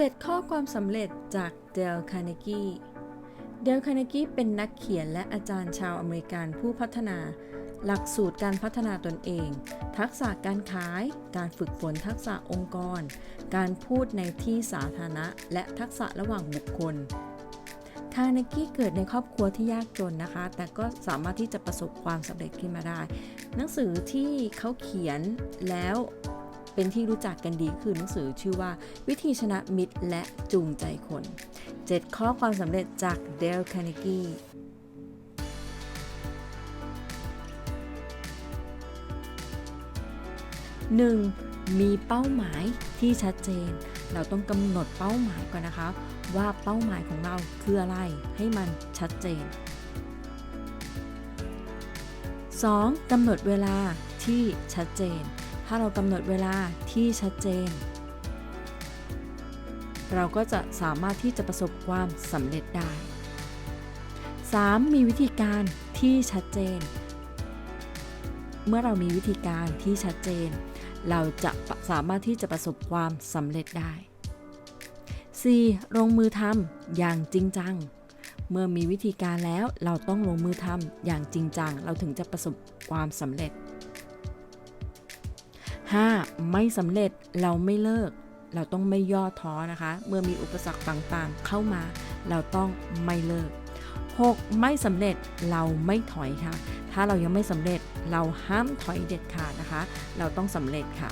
7 ข้อความสำเร็จจากเดลคาร์เนกีเดลคาร์เนกีเป็นนักเขียนและอาจารย์ชาวอเมริกันผู้พัฒนา หลักสูตรการพัฒนาตนเอง ทักษะการขาย การฝึกฝนทักษะองค์กร การพูดในที่สาธารณะ และทักษะระหว่างบุคคลคาเนกี้เกิดในครอบครัวที่ยากจนนะคะ แต่ก็สามารถที่จะประสบความสำเร็จขึ้นมาได้ หนังสือที่เขาเขียนแล้ว เป็นที่รู้จักกันดีคือหนังสือชื่อว่า วิธีชนะมิตรและจูงใจคน 7 ข้อความสำเร็จจากเดลคาร์เนกีหนึ่งมีเป้าหมายที่ชัดเจน เราต้องกำหนดเป้าหมายก่อนนะคะ ว่าเป้าหมายของเราคืออะไรให้มันชัดเจน 2. กำหนดเวลาที่ชัดเจน ถ้าเรากำหนดเวลาที่ชัดเจน เราก็จะสามารถที่จะประสบความสำเร็จได้ 3. มีวิธีการที่ชัดเจน เมื่อเรามีวิธีการที่ชัดเจน เราจะสามารถที่จะประสบความสำเร็จได้ 4. ลงมือทำอย่างจริงจัง เมื่อมีวิธีการแล้วเราต้องลงมือทำอย่างจริงจัง เราถึงจะประสบความสำเร็จ 5. ไม่สำเร็จเราไม่เลิก เราต้องไม่ย่อท้อนะคะ เมื่อมีอุปสรรคต่างๆ เข้ามา เราต้องไม่เลิก 6. ไม่สำเร็จเราไม่ถอยค่ะ ถ้าเรายังไม่สำเร็จเราห้ามถอยเด็ดขาดนะคะ เราต้องสำเร็จค่ะ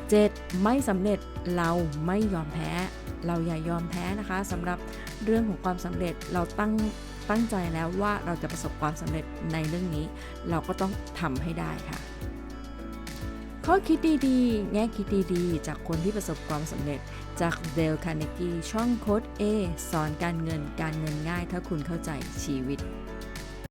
7. ไม่สำเร็จเราไม่ยอมแพ้ เราอย่ายอมแพ้นะคะสำหรับเรื่องของความสำเร็จเราตั้งตั้งใจแล้วว่าเราจะประสบความสำเร็จในเรื่องนี้ เราก็ต้องทำให้ได้ค่ะ ข้อคิดดีๆ แง่คิดดีๆ จากคนที่ประสบความสำเร็จ จากเดลคาร์เนกีช่องโค้ด A สอนการเงินการเงินง่ายถ้าคุณเข้าใจชีวิต